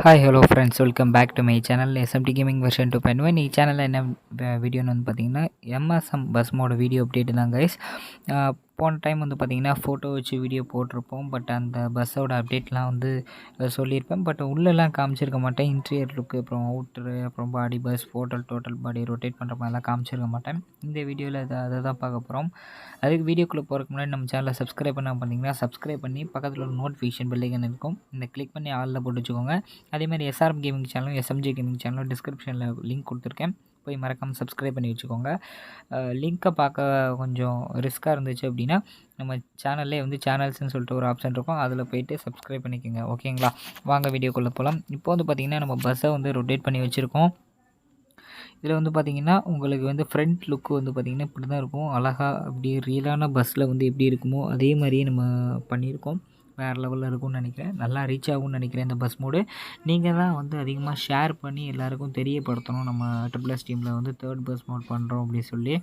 Hi hello friends welcome back to my channel SMT gaming version two point one சேனலில் என்ன வீடியோன்னு வந்து பார்த்தீங்கன்னா எம்எஸ்எம் பஸ்மோட வீடியோ அப்டேட் தான் கைஸ் போன டைம் வந்து பார்த்திங்கன்னா ஃபோட்டோ வச்சு வீடியோ போட்டிருப்போம். பட் அந்த பஸ்ஸோட அப்டேட்லாம் வந்து சொல்லியிருப்பேன். பட் உள்ளெல்லாம் காமிச்சிருக்க மாட்டேன். இன்டீரியர் லுக்கு அப்புறம் அவுட்ரு அப்புறம் body bus total total body rotate பண்ணுற மாதிரிலாம் காமிச்சிருக்க மாட்டேன். இந்த வீடியோவில் அதை அதை தான் பார்க்க போகிறோம் அதுக்கு வீடியோக்குள்ளே போகிறதுக்கு முன்னாடி நம்ம சேனலை சப்ஸ்கிரைப் பண்ண பார்த்தீங்கன்னா சப்ஸ்கிரைப் பண்ணி பக்கத்தில் ஒரு நோட்டிஃபிகேஷன் பெல்லைக்கன் இருக்கும். இந்த கிளிக் பண்ணி ஆளில் போட்டு வச்சுக்கோங்க. அதேமாதிரி எஸ்ஆர்எம் கேமிங் சேனலும் எஸ்எம்ஜி கேமிங் சேனலும் டிஸ்கிரிப்ஷனில் லிங்க் கொடுத்துருக்கேன். போய் மறக்காமல் சப்ஸ்கிரைப் பண்ணி வச்சுக்கோங்க. லிங்க்கை பார்க்க கொஞ்சம் ரிஸ்க்காக இருந்துச்சு அப்படின்னா நம்ம சேனல்லே வந்து சேனல்ஸ்னு சொல்லிட்டு ஒரு ஆப்ஷன் இருக்கும். அதில் போயிட்டு சப்ஸ்கிரைப் பண்ணிக்கோங்க. ஓகேங்களா வாங்க வீடியோக்குள்ளே போகலாம் இப்போ வந்து பார்த்திங்கன்னா நம்ம பஸ்ஸை வந்து ரொட்டேட் பண்ணி வச்சுருக்கோம். இதில் வந்து பார்த்திங்கன்னா உங்களுக்கு வந்து ஃப்ரண்ட் லுக்கு வந்து பார்த்திங்கன்னா இப்படி தான் இருக்கும். அழகாக அப்படியே ரியலான பஸ்ஸில் வந்து எப்படி இருக்குமோ அதே மாதிரியே நம்ம பண்ணியிருக்கோம். வேறு லெவலில் இருக்கும்னு நினைக்கிறேன். நல்லா ரீச் ஆகும்னு நினைக்கிறேன் இந்த பஸ் மோடு நீங்கள் தான் வந்து அதிகமாக ஷேர் பண்ணி எல்லாருக்கும் தெரியப்படுத்தணும். நம்ம ட்ரிபிள் எஸ் டீமில் வந்து தேர்ட் பஸ் மோட் பண்ணுறோம் அப்படின்னு சொல்லி.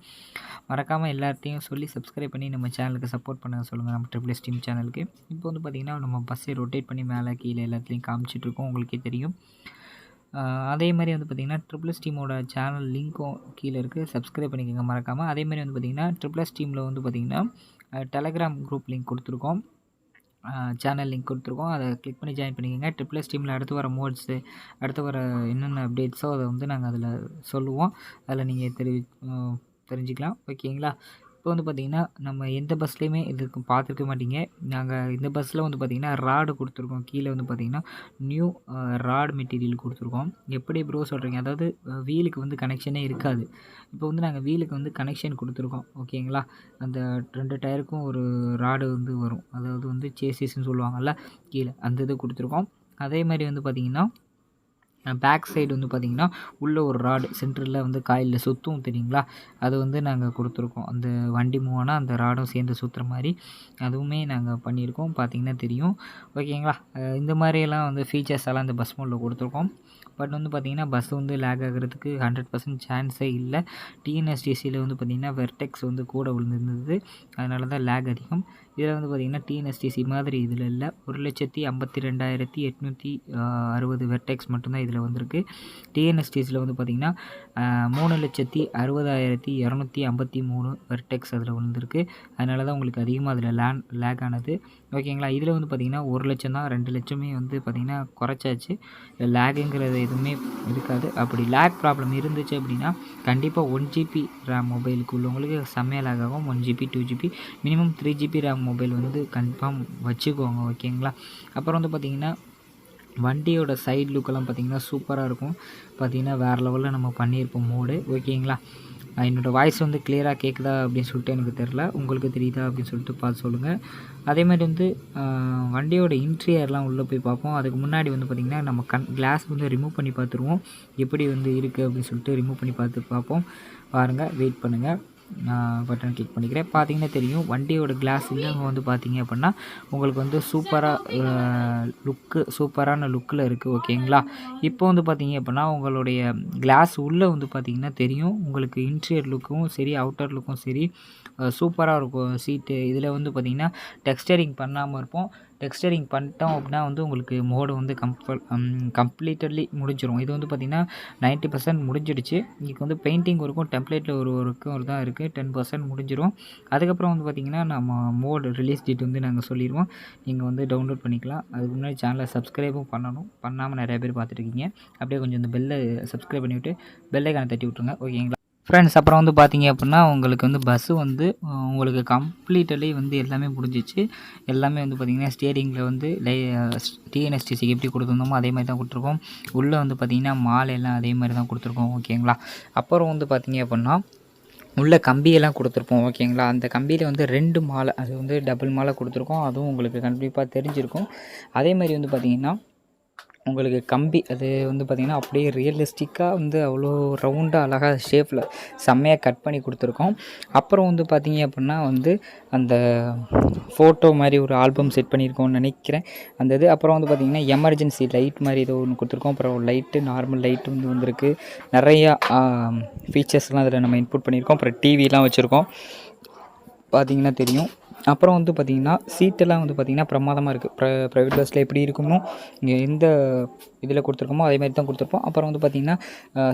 மறக்காமல் எல்லாத்தையும் சொல்லி சப்ஸ்கிரைப் பண்ணி நம்ம சேனலுக்கு சப்போர்ட் பண்ண சொல்லுங்கள் நம்ம ட்ரிபிள் எஸ் டீம் சேனலுக்கு இப்போ வந்து பார்த்திங்கன்னா நம்ம பஸ்ஸை ரொட்டேட் பண்ணி மேலே கீழே எல்லாத்துலேயும் காமிச்சிட்ருக்கோம் உங்களுக்கே தெரியும். அதே மாதிரி வந்து பார்த்திங்கன்னா ட்ரிபிள் டீமோட சேனல் லிங்க்கும் கீழே இருக்குது சப்ஸ்கிரைப் பண்ணிக்கோங்க மறக்காமல் அதே மாதிரி வந்து பார்த்திங்கன்னா ட்ரிபிள் டீமில் வந்து பார்த்திங்கன்னா டெலகிராம் குரூப் லிங்க் கொடுத்துருக்கோம். சேனல் லிங்க் கொடுத்துருக்கோம். அதை கிளிக் பண்ணி ஜாயின் பண்ணிக்கோங்க. ட்ரிப்ளஸ் டீமில் அடுத்து வர மோட்ஸு அடுத்து வர என்னென்ன அப்டேட்ஸோ அதை வந்து நாங்கள் அதில் சொல்லுவோம். அதில் நீங்கள் தெரிவி தெரிஞ்சுக்கலாம். ஓகேங்களா? இப்போ வந்து பார்த்திங்கன்னா நம்ம எந்த பஸ்லேயுமே இதுக்கு பார்த்துருக்க மாட்டீங்க. நாங்கள் இந்த பஸ்ஸில் வந்து பார்த்திங்கன்னா ராடு கொடுத்துருக்கோம். கீழே வந்து பார்த்திங்கன்னா நியூ ராட் மெட்டீரியல் கொடுத்துருக்கோம். எப்படி ப்ரோ சொல்கிறீங்க அதாவது வீலுக்கு வந்து கனெக்ஷனே இருக்காது. இப்போ வந்து நாங்கள் வீலுக்கு வந்து கனெக்ஷன் கொடுத்துருக்கோம் ஓகேங்களா அந்த ரெண்டு டயருக்கும் ஒரு ராடு வந்து வரும். அதாவது வந்து சேசிஸ்ன்னு சொல்லுவாங்கள்ல கீழே. அந்த இது கொடுத்துருக்கோம். அதே மாதிரி வந்து பார்த்திங்கன்னா பேக் சைடு வந்து பார்த்திங்கன்னா உள்ளே ஒரு ராடு சென்டரில் வந்து காயில் சுற்றும் தெரியுங்களா? அது வந்து நாங்கள் கொடுத்துருக்கோம். அந்த வண்டி மூவ் ஆனால் அந்த ராடும் சேர்ந்து சுற்றுற மாதிரி அதுவுமே நாங்கள் பண்ணியிருக்கோம். பார்த்திங்கன்னா தெரியும். ஓகேங்களா? இந்த மாதிரியெல்லாம் வந்து ஃபீச்சர்ஸ் எல்லாம் இந்த பஸ் மோடில் கொடுத்துருக்கோம். பட் வந்து பார்த்திங்கன்னா பஸ் வந்து லேக் ஆகிறதுக்கு ஹண்ட்ரட் பர்சன்ட் சான்ஸே இல்லை. டிஎன்எஸ்டிசியில் வந்து பார்த்திங்கன்னா வெர்டெக்ஸ் வந்து கூட விழுந்துருந்தது. அதனால தான் லேக் அதிகம். இதில் வந்து பார்த்திங்கன்னா டிஎன்எஸ்டிசி மாதிரி இதில் இல்லை. ஒரு லட்சத்தி ஐம்பத்தி ரெண்டாயிரத்தி எட்நூற்றி அறுபது வெர்டெக்ஸ் மட்டும்தான் இதில் வந்திருக்கு. டிஎன்எஸ்டிஸில் வந்து பார்த்திங்கன்னா மூணு லட்சத்தி அறுபதாயிரத்தி இரநூத்தி ஐம்பத்தி மூணு வெர்டெக்ஸ் அதில் வந்திருக்கு. அதனால தான் உங்களுக்கு அதிகமாக அதில் லேன் லேக் ஆனது. ஓகேங்களா? இதில் வந்து பார்த்திங்கன்னா ஒரு லட்சம் தான் ரெண்டு லட்சமே வந்து பார்த்திங்கன்னா குறைச்சாச்சு. லேகுங்கிறது எதுவுமே இருக்காது. அப்படி லேக் ப்ராப்ளம் இருந்துச்சு அப்படின்னா கண்டிப்பாக ஒன் ஜிபி ரேம் மொபைலுக்கு உள்ளவங்களுக்கு செம்மையாக லேக் ஆகும். One GB two GB minimum three GB RAM mobile வந்து கன்ஃபார்ம் வச்சுக்கோங்க ஓகேங்களா அப்புறம் வந்து பார்த்திங்கன்னா வண்டியோட சைட் லுக்கெல்லாம் பார்த்திங்கன்னா சூப்பராக இருக்கும். பார்த்திங்கன்னா வேறு லெவலில் நம்ம பண்ணியிருப்போம் மோடு ஓகேங்களா என்னோடய வாய்ஸ் வந்து கிளியராக கேட்குதா அப்படின்னு சொல்லிட்டு எனக்கு தெரில உங்களுக்கு தெரியுதா அப்படின்னு சொல்லிட்டு பார்த்து சொல்லுங்கள் அதே மாதிரி வந்து வண்டியோட இன்டீரியர்லாம் உள்ளே போய் பார்ப்போம். அதுக்கு முன்னாடி வந்து பார்த்திங்கன்னா நம்ம கண் கிளாஸ் வந்து ரிமூவ் பண்ணி பார்த்துருவோம். எப்படி வந்து இருக்குது அப்படின்னு சொல்லிட்டு ரிமூவ் பண்ணி பார்த்து பார்ப்போம். பாருங்கள் வெயிட் பண்ணுங்கள் நான் பட்டன் கிளிக் பண்ணிக்கிறேன். பார்த்தீங்கன்னா தெரியும் வண்டியோட கிளாஸ் இங்கே வந்து பார்த்தீங்க அப்படின்னா உங்களுக்கு வந்து சூப்பராக லுக்கு சூப்பரான லுக்கில் இருக்குது ஓகேங்களா இப்போ வந்து பார்த்தீங்க அப்படின்னா உங்களுடைய கிளாஸ் உள்ளே வந்து பார்த்தீங்கன்னா தெரியும். உங்களுக்கு இன்டீரியர் லுக்கும் சரி அவுட்டர் லுக்கும் சரி சூப்பராக இருக்கும். சீட்டு இதில் வந்து பார்த்தீங்கன்னா டெக்ஸ்டரிங் பண்ணாமல் இருப்போம். டெக்ஸ்டரிங் பண்ணிட்டோம் அப்படின்னா வந்து உங்களுக்கு மோடு வந்து கம்ஃபர்ட் கம்ப்ளீட்டட்லி முடிஞ்சிடும் இது வந்து பார்த்திங்கன்னா நைன்ட்டி பர்சன்ட் முடிஞ்சிடுச்சு. இதுக்கு வந்து பெயிண்டிங் ஒர்க்கும் டெம்ப்ளேட்டில் ஒரு ஒர்க்கும் ஒரு தான் இருக்குது டென் பர்சன்ட் முடிஞ்சிடும் அதுக்கப்புறம் வந்து பார்த்திங்கன்னா நம்ம மோடு ரிலீஸ் டேட் வந்து நாங்கள் சொல்லிடுவோம். நீங்கள் வந்து டவுன்லோட் பண்ணிக்கலாம். அதுக்கு முன்னாடி சேனலை சப்ஸ்கிரைபும் பண்ணணும். பண்ணாமல் நிறைய பேர் பார்த்துருக்கீங்க அப்படியே கொஞ்சம் இந்த பெல்லை சப்ஸ்கிரைப் பண்ணிவிட்டு பெல்லைக்கான தட்டி விட்ருங்க ஓகேங்களா ஃப்ரெண்ட்ஸ் அப்புறம் வந்து பார்த்தீங்க அப்படின்னா உங்களுக்கு வந்து பஸ்ஸு வந்து உங்களுக்கு கம்ப்ளீட்டலி வந்து எல்லாமே முடிஞ்சிச்சு. எல்லாமே வந்து பார்த்திங்கன்னா ஸ்டியரிங்கில் வந்து லை டிஎன்எஸ்டிசிக்கு எப்படி கொடுத்துருந்தோமோ அதே மாதிரி தான் கொடுத்துருக்கோம். உள்ளே வந்து பார்த்திங்கன்னா மாலை எல்லாம் அதே மாதிரி தான் கொடுத்துருக்கோம் ஓகேங்களா அப்புறம் வந்து பார்த்திங்க அப்படின்னா உள்ள கம்பியெல்லாம் கொடுத்துருப்போம் ஓகேங்களா அந்த கம்பியில் வந்து ரெண்டு மாலை அது வந்து டபுள் மாலை கொடுத்துருக்கோம். அதுவும் உங்களுக்கு கண்டிப்பாக தெரிஞ்சிருக்கும். அதே மாதிரி வந்து பார்த்திங்கன்னா உங்களுக்கு கம்பி அது வந்து பார்த்திங்கன்னா அப்படியே ரியலிஸ்டிக்காக வந்து அவ்வளோ ரவுண்டாக அழகாக ஷேப்பில் செம்மையாக கட் பண்ணி கொடுத்துருக்கோம். அப்புறம் வந்து பார்த்தீங்க அப்படின்னா வந்து அந்த ஃபோட்டோ மாதிரி ஒரு ஆல்பம் செட் பண்ணியிருக்கோம்னு நினைக்கிறேன். அந்த இது அப்புறம் வந்து பார்த்திங்கன்னா எமர்ஜென்சி லைட் மாதிரி ஏதோ ஒன்று கொடுத்துருக்கோம். அப்புறம் லைட்டு நார்மல் லைட் வந்து வந்திருக்கு. நிறையா ஃபீச்சர்ஸ்லாம் அதில் நம்ம இன்புட் பண்ணியிருக்கோம். அப்புறம் டிவிலாம் வச்சுருக்கோம். பார்த்தீங்கன்னா தெரியும். அப்புறம் வந்து பார்த்திங்கன்னா சீட்டெல்லாம் வந்து பார்த்திங்கன்னா பிரமாதமாக இருக்குது ப்ர ப்ரைவேட் பஸ்ஸில் எப்படி இருக்குமோ இங்கே எந்த இதில் கொடுத்துருக்கோமோ அதே மாதிரி தான் கொடுத்துருப்போம். அப்புறம் வந்து பார்த்திங்கன்னா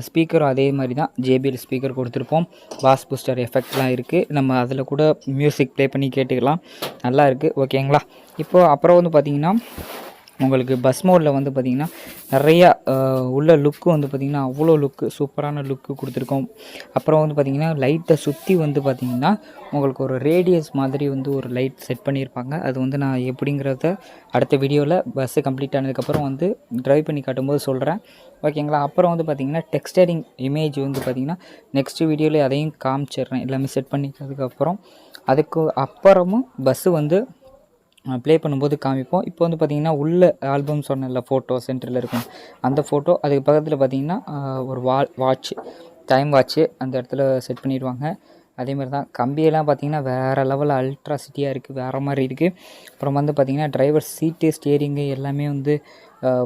ஸ்பீக்கரும் அதே மாதிரி தான். ஜேபிஎல் ஸ்பீக்கர் கொடுத்துருப்போம். பாஸ் பூஸ்டர் எஃபெக்ட்லாம் இருக்குது நம்ம அதில் கூட மியூசிக் ப்ளே பண்ணி கேட்டுக்கலாம். நல்லா இருக்குது ஓகேங்களா இப்போது அப்புறம் வந்து பார்த்திங்கன்னா உங்களுக்கு பஸ் மோடில் வந்து பார்த்திங்கன்னா நிறையா உள்ள லுக்கு வந்து பார்த்திங்கன்னா அவ்வளோ லுக்கு சூப்பரான லுக்கு கொடுத்துருக்கோம். அப்புறம் வந்து பார்த்திங்கன்னா லைட்டை சுற்றி வந்து பார்த்திங்கன்னா உங்களுக்கு ஒரு ரேடியஸ் மாதிரி வந்து ஒரு லைட் செட் பண்ணியிருப்பாங்க. அது வந்து நான் எப்படிங்கிறத அடுத்த வீடியோவில் பஸ்ஸு கம்ப்ளீட் ஆனதுக்கப்புறம் வந்து ட்ரைவ் பண்ணி காட்டும்போது சொல்கிறேன் ஓகேங்களா அப்புறம் வந்து பார்த்திங்கன்னா டெக்ஸ்டரிங் இமேஜ் வந்து பார்த்திங்கன்னா நெக்ஸ்ட் வீடியோவில் அதையும் காமிச்சிடுறேன். எல்லாமே செட் பண்ணிக்கிறதுக்கப்புறம் அதுக்கு அப்புறமும் பஸ்ஸு வந்து ப்ளே பண்ணும்போது காமிப்போம். இப்போ வந்து பார்த்திங்கன்னா உள்ள ஆல்பம் சொன்னல ஃபோட்டோ சென்டரில் இருக்கும். அந்த ஃபோட்டோ அதுக்கு பக்கத்தில் பார்த்திங்கன்னா ஒரு வா வாட்ச் டைம் வாட்ச்சு அந்த இடத்துல செட் பண்ணிடுவாங்க. அதே மாதிரி தான் கம்பியெல்லாம் பார்த்திங்கன்னா வேறு லெவலில் அல்ட்ரா சிட்டியாக இருக்குது வேறு மாதிரி இருக்குது அப்புறம் வந்து பார்த்திங்கன்னா டிரைவர் சீட்டு ஸ்டியரிங்கு எல்லாமே வந்து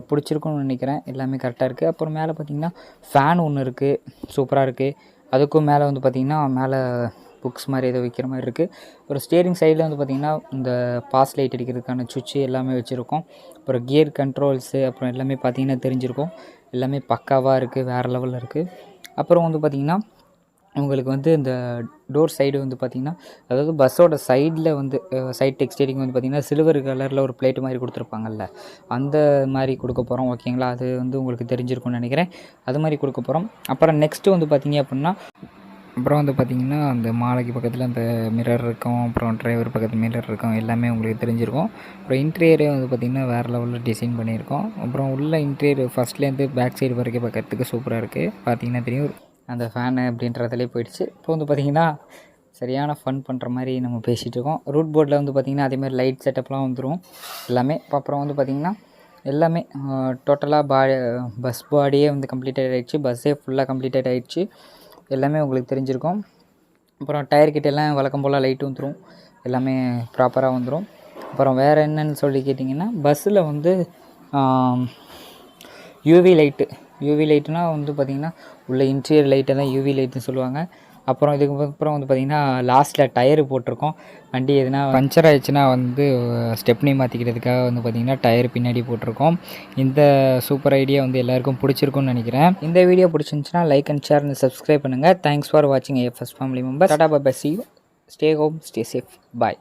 பிடிச்சிருக்குன்னு நினைக்கிறேன். எல்லாமே கரெக்டாக இருக்குது அப்புறம் மேலே பார்த்திங்கன்னா ஃபேன் ஒன்று இருக்குது சூப்பராக இருக்குது அதுக்கும் மேலே வந்து பார்த்திங்கன்னா மேலே புக்ஸ் மாதிரி ஏதோ வைக்கிற மாதிரி இருக்குது ஒரு ஸ்டியரிங் சைடில் வந்து பார்த்திங்கன்னா இந்த பாஸ் லைட் அடிக்கிறதுக்கான சுவிட்சு எல்லாமே வச்சுருக்கோம். அப்புறம் கியர் கண்ட்ரோல்ஸு அப்புறம் எல்லாமே பார்த்திங்கன்னா தெரிஞ்சிருக்கும். எல்லாமே பக்காவாக இருக்குது வேறு லெவலில் இருக்குது அப்புறம் வந்து பார்த்திங்கன்னா உங்களுக்கு வந்து இந்த டோர் சைடு வந்து பார்த்திங்கன்னா அதாவது பஸ்ஸோட சைடில் வந்து சைட் டெக்ஸ்டரிங் வந்து பார்த்திங்கன்னா சில்வர் கலரில் ஒரு பிளேட் மாதிரி கொடுத்துருப்பாங்கல்ல. அந்த மாதிரி கொடுக்க போகிறோம் ஓகேங்களா அது வந்து உங்களுக்கு தெரிஞ்சிருக்கும்னு நினைக்கிறேன். அது மாதிரி கொடுக்க போகிறோம் அப்புறம் நெக்ஸ்ட்டு வந்து பார்த்திங்க அப்படின்னா அப்புறம் வந்து பார்த்திங்கன்னா அந்த மாலைக்கு பக்கத்தில் அந்த மிரர் இருக்கும். அப்புறம் டிரைவர் பக்கத்து மிரர் இருக்கும். எல்லாமே உங்களுக்கு தெரிஞ்சிருக்கும். அப்புறம் இன்டீரியரே வந்து பார்த்திங்கன்னா வேறு லெவலில் டிசைன் பண்ணியிருக்கோம். அப்புறம் உள்ள இன்டீரியர் ஃபஸ்ட்லேருந்து பேக் சைடு வரைக்கும் பார்க்கறதுக்கு சூப்பராக இருக்குது பார்த்தீங்கன்னா தெரியும். அந்த ஃபேனு அப்படின்றதுலேயே போயிடுச்சு. இப்போ வந்து பார்த்திங்கன்னா சரியான ஃபன் பண்ணுற மாதிரி நம்ம பேசிகிட்டு இருக்கோம். ரூட் போர்டில் வந்து பார்த்திங்கன்னா அதேமாதிரி லைட் செட்டப்லாம் வந்துடும் எல்லாமே. இப்போ அப்புறம் வந்து பார்த்திங்கன்னா எல்லாமே டோட்டலாக பா பஸ் பாடியே வந்து கம்ப்ளீட்டட் ஆகிடுச்சு பஸ்ஸே ஃபுல்லாக கம்ப்ளீட்டட் ஆகிடுச்சு எல்லாமே உங்களுக்கு தெரிஞ்சிருக்கும். அப்புறம் டயர் கிட்ட எல்லாம் வழக்கம் போல் லைட் வந்துடும் எல்லாமே ப்ராப்பராக வந்துடும் அப்புறம் வேறு என்னன்னு சொல்லி கேட்டிங்கன்னா பஸ்ஸில் வந்து யூவி லைட்டு யூவி லைட்டுனால் வந்து பார்த்திங்கன்னா உள்ள இன்டீரியர் லைட்டை தான் யூவி லைட்டுன்னு சொல்லுவாங்க. அப்புறம் இதுக்கு அப்புறம் வந்து பார்த்திங்கன்னா லாஸ்ட்டில் டயரு போட்டிருக்கோம். வண்டி எதுனா பஞ்சர் ஆயிடுச்சுன்னா வந்து ஸ்டெப்னி மாற்றிக்கிறதுக்காக வந்து பார்த்திங்கன்னா டயர் பின்னாடி போட்டிருக்கோம். இந்த சூப்பர் ஐடியா வந்து எல்லாருக்கும் பிடிச்சிருக்கும்னு நினைக்கிறேன். இந்த வீடியோ பிடிச்சிருந்துச்சுன்னா like and share and subscribe பண்ணுங்கள் தேங்க்ஸ் ஃபார் வாட்சிங் AFS family member tata bye see stay home stay safe bye